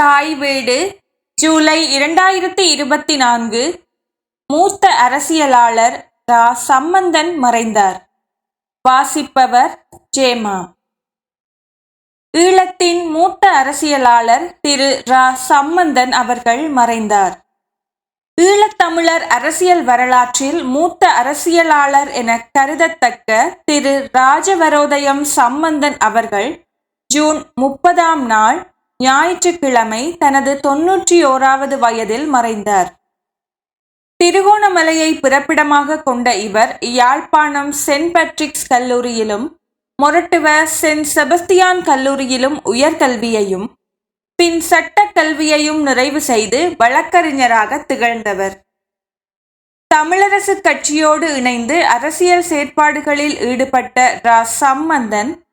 தாய் வீடு ஜூலை இரண்டாயிரத்தி இருபத்தி நான்கு. மூத்த அரசியலாளர் ரா. சம்பந்தன் மறைந்தார். வாசிப்பவர் ஜேமா. ஈழத்தின் மூத்த அரசியலாளர் திரு. ரா. சம்பந்தன் அவர்கள் மறைந்தார். ஈழத்தமிழர் அரசியல் வரலாற்றில் மூத்த அரசியலாளர் என கருதத்தக்க திரு. ராஜவரோதயம் சம்பந்தன் அவர்கள் ஜூன் முப்பதாம் நாள் ஞாயிற்றுக்கிழமை தனது தொன்னூற்றி ஓராவது வயதில் மறைந்தார். திருகோணமலையை பிறப்பிடமாக கொண்ட இவர் யாழ்ப்பாணம் சென்ட் பேட்ரிக்ஸ் கல்லூரியிலும் மொரட்டுவ சென்ட் செபஸ்தியான் கல்லூரியிலும் உயர்கல்வியையும் பின் சட்ட கல்வியையும் நிறைவு செய்து வழக்கறிஞராக திகழ்ந்தவர். தமிழரசு கட்சியோடு இணைந்து அரசியல் செயற்பாடுகளில் ஈடுபட்ட ரா. சம்பந்தன்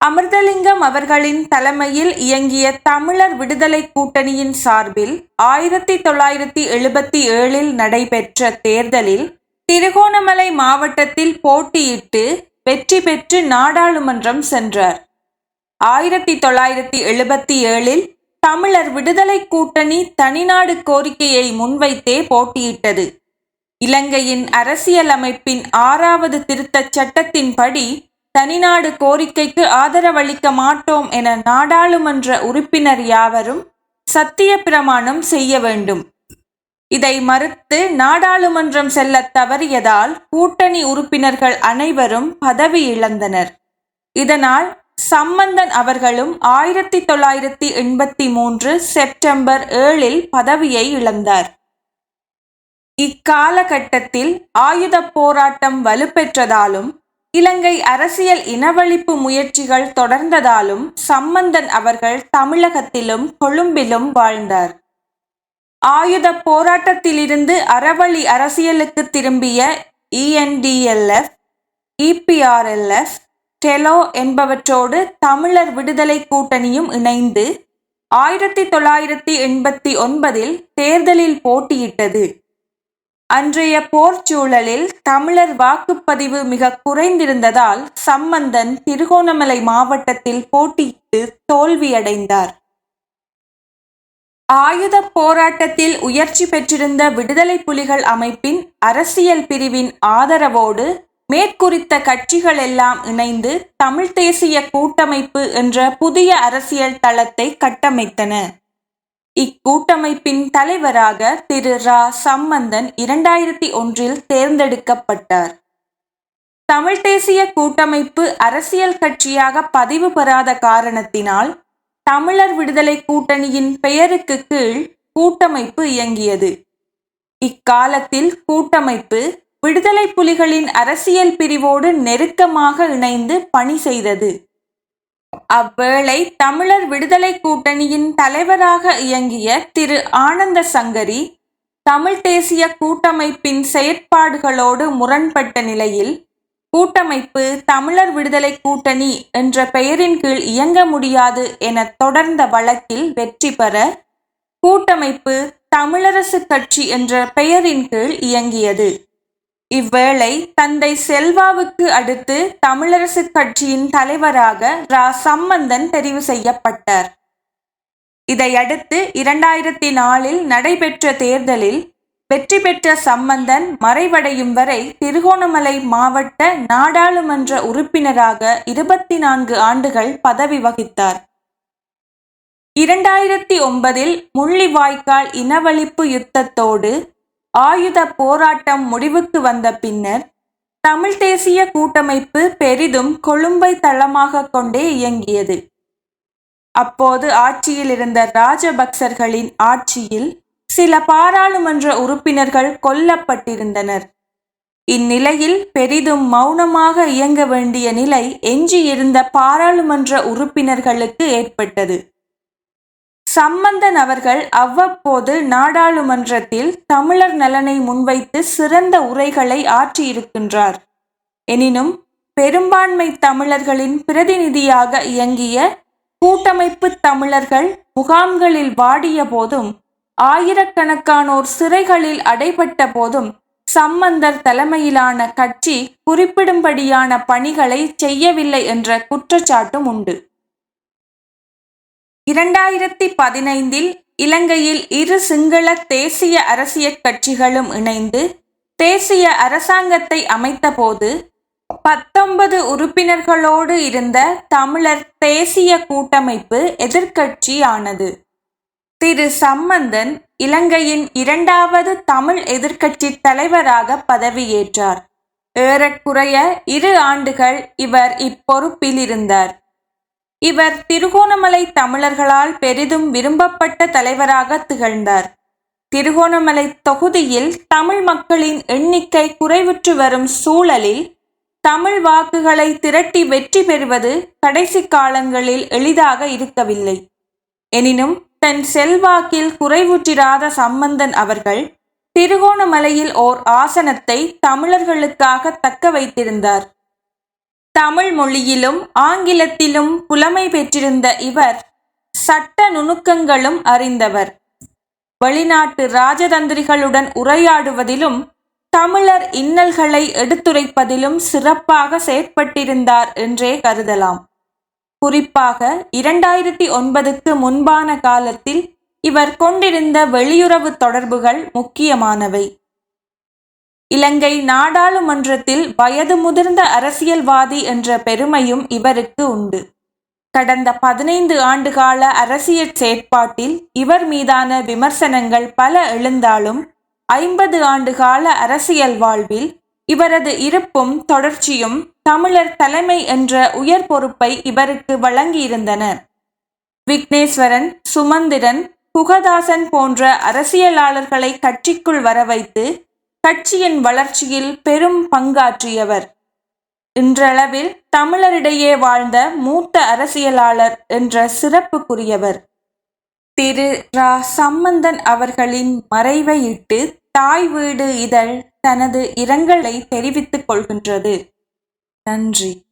அமிர்தலிங்கம் அவர்களின் தலைமையில் இயங்கிய தமிழர் விடுதலை கூட்டணியின் சார்பில் ஆயிரத்தி தொள்ளாயிரத்தி எழுபத்தி ஏழில் நடைபெற்ற தேர்தலில் திருகோணமலை மாவட்டத்தில் போட்டியிட்டு வெற்றி பெற்று நாடாளுமன்றம் சென்றார். ஆயிரத்தி தொள்ளாயிரத்தி எழுபத்தி ஏழில் தமிழர் விடுதலை கூட்டணி தனிநாடு கோரிக்கையை முன்வைத்தே போட்டியிட்டது. இலங்கையின் அரசியலமைப்பின் ஆறாவது திருத்தச் சட்டத்தின்படி தனிநாடு கோரிக்கைக்கு ஆதரவளிக்க மாட்டோம் என நாடாளுமன்ற உறுப்பினர் யாவரும் சத்திய பிரமாணம் செய்ய வேண்டும். இதை மறுத்து நாடாளுமன்றம் செல்ல தவறியதால் கூட்டணி உறுப்பினர்கள் அனைவரும் பதவி இழந்தனர். இதனால் சம்பந்தன் அவர்களும் ஆயிரத்தி தொள்ளாயிரத்தி எண்பத்தி மூன்று செப்டம்பர் ஏழில் பதவியை இழந்தார். இக்காலகட்டத்தில் ஆயுத போராட்டம் வலுப்பெற்றதாலும் இலங்கை அரசியல் இனவழிப்பு முயற்சிகள் தொடர்ந்ததாலும் சம்பந்தன் அவர்கள் தமிழகத்திலும் கொழும்பிலும் வாழ்ந்தார். ஆயுத போராட்டத்திலிருந்து அறவழி அரசியலுக்கு திரும்பிய இஎன்டிஎல்எஃப் இபிஆர்எல்எஃப் டெலோ என்பவற்றோடு தமிழர் விடுதலை கூட்டணியும் இணைந்து ஆயிரத்தி தொள்ளாயிரத்தி எண்பத்தி ஒன்பதில் தேர்தலில் போட்டியிட்டது. அன்றைய போர்ச்சூழலில் தமிழர் வாக்குப்பதிவு மிக குறைந்திருந்ததால் சம்பந்தன் திருகோணமலை மாவட்டத்தில் போட்டியிட்டு தோல்வியடைந்தார். ஆயுத போராட்டத்தில் உயர்ச்சி பெற்றிருந்த விடுதலை புலிகள் அமைப்பின் அரசியல் பிரிவின் ஆதரவோடு மேற்குறித்த கட்சிகள் எல்லாம் இணைந்து தமிழ்த் தேசிய கூட்டமைப்பு என்ற புதிய அரசியல் தளத்தை கட்டமைத்தன. இக்கூட்டமைப்பின் தலைவராக திரு. ரா. சம்பந்தன் இரண்டாயிரத்தி ஒன்றில் தேர்ந்தெடுக்கப்பட்டார். தமிழ் தேசிய கூட்டமைப்பு அரசியல் கட்சியாக பதிவு பெறாத காரணத்தினால் தமிழர் விடுதலை கூட்டணியின் பெயருக்கு கீழ் கூட்டமைப்பு இயங்கியது. இக்காலத்தில் கூட்டமைப்பு விடுதலை புலிகளின் அரசியல் பிரிவோடு நெருக்கமாக இணைந்து பணி செய்தது. அவ்வேளை தமிழர் விடுதலை கூட்டணியின் தலைவராக இயங்கிய திரு ஆனந்த சங்கரி தமிழ் தேசிய கூட்டமைப்பின் செயற்பாடுகளோடு முரண்பட்ட நிலையில் கூட்டமைப்பு தமிழர் விடுதலை கூட்டணி என்ற பெயரின் கீழ் இயங்க முடியாது என தொடர்ந்த வழக்கில் வெற்றி பெற கூட்டமைப்பு தமிழரசு கட்சி என்ற பெயரின் கீழ் இயங்கியது. இவ்வேளை தந்தை செல்வாவுக்கு அடுத்து தமிழரசு கட்சியின் தலைவராக ரா. சம்பந்தன் தெரிவு செய்யப்பட்டார். இதையடுத்து இரண்டாயிரத்தி நாலில் நடைபெற்ற தேர்தலில் வெற்றி பெற்ற சம்பந்தன் மறைவடையும் வரை திருகோணமலை மாவட்ட நாடாளுமன்ற உறுப்பினராக இருபத்தி நான்கு ஆண்டுகள் பதவி வகித்தார். இரண்டாயிரத்தி ஒன்பதில் முள்ளிவாய்க்கால் இனவழிப்பு யுத்தத்தோடு ஆயுத போராட்டம் முடிவுக்கு வந்த பின்னர் தமிழ் தேசிய கூட்டமைப்பு பெரிதும் கொழும்பை தளமாக கொண்டே இயங்கியது. அப்போது ஆட்சியில் இருந்த ராஜபக்சர்களின் ஆட்சியில் சில பாராளுமன்ற உறுப்பினர்கள் கொல்லப்பட்டிருந்தனர். இந்நிலையில் பெரிதும் மௌனமாக இயங்க வேண்டிய நிலை எஞ்சியிருந்த பாராளுமன்ற உறுப்பினர்களுக்கு ஏற்பட்டது. சம்பந்தன் அவர்கள் அவ்வப்போது நாடாளுமன்றத்தில் தமிழர் நலனை முன்வைத்து சிறந்த உரைகளை ஆற்றியிருக்கின்றார். எனினும் பெரும்பான்மை தமிழர்களின் பிரதிநிதியாக இயங்கிய கூட்டமைப்பு தமிழர்கள் முகாம்களில் வாடிய போதும் ஆயிரக்கணக்கானோர் சிறைகளில் அடைபட்ட போதும் சம்பந்தர் தலைமையிலான கட்சி குறிப்பிடும்படியான பணிகளை செய்யவில்லை என்ற குற்றச்சாட்டும் உண்டு. இரண்டாயிரத்தி பதினைந்தில் இலங்கையில் இரு சிங்கள தேசிய அரசியற் கட்சிகளும் இணைந்து தேசிய அரசாங்கத்தை அமைத்தபோது பத்தொன்பது உறுப்பினர்களோடு இருந்த தமிழர் தேசிய கூட்டமைப்பு எதிர்க்கட்சி ஆனது திரு. சம்பந்தன் இலங்கையின் இரண்டாவது தமிழ் எதிர்க்கட்சி தலைவராக பதவியேற்றார். ஏறக்குறைய இரு ஆண்டுகள் இவர் இப்பொறுப்பில் இருந்தார். இவர் திருகோணமலை தமிழர்களால் பெரிதும் விரும்பப்பட்ட தலைவராக திகழ்ந்தார். திருகோணமலை தொகுதியில் தமிழ் மக்களின் எண்ணிக்கை குறைவுற்று வரும் சூழலில் தமிழ் வாக்குகளை திரட்டி வெற்றி பெறுவது கடைசி காலங்களில் எளிதாக இருக்கவில்லை. எனினும் தன் செல்வாக்கில் குறைவுற்றிராத சம்பந்தன் அவர்கள் திருகோணமலையில் ஓர் ஆசனத்தை தமிழர்களுக்காக தக்க வைத்திருந்தார். தமிழ் மொழியிலும் ஆங்கிலத்திலும் புலமை பெற்றிருந்த இவர் சட்ட நுணுக்கங்களும் அறிந்தவர். வெளிநாட்டு ராஜதந்திரிகளுடன் உரையாடுவதிலும் தமிழர் இன்னல்களை எடுத்துரைப்பதிலும் சிறப்பாக செயற்பட்டிருந்தார் என்றே கருதலாம். குறிப்பாக இரண்டாயிரத்தி ஒன்பதுக்கு முன்பான காலத்தில் இவர் கொண்டிருந்த வெளியுறவு தொடர்புகள் முக்கியமானவை. இலங்கை நாடாளுமன்றத்தில் வயது முதிர்ந்த அரசியல்வாதி என்ற பெருமையும் இவருக்கு உண்டு. கடந்த பதினைந்து ஆண்டுகால அரசியல் செயற்பாட்டில் இவர் மீதான விமர்சனங்கள் பல எழுந்தாலும் ஐம்பது ஆண்டுகால அரசியல் வாழ்வில் இவரது இருப்பும் தொடர்ச்சியும் தமிழர் தலைமை என்ற உயர் பொறுப்பை இவருக்கு வழங்கியிருந்தன. விக்னேஸ்வரன் சுமந்திரன் புகதாசன் போன்ற அரசியலாளர்களை கட்சிக்குள் வரவைத்து கட்சியின் வளர்ச்சியில் பெரும் பங்காற்றியவர். இன்றளவில் தமிழரிடையே வாழ்ந்த மூத்த அரசியலாளர் என்ற சிறப்புக்குரியவர். திரு. ரா. சம்பந்தன் அவர்களின் மறைவையிட்டு தாய் வீடு இதழ் தனது இரங்கலை தெரிவித்துக் கொள்கின்றது. நன்றி.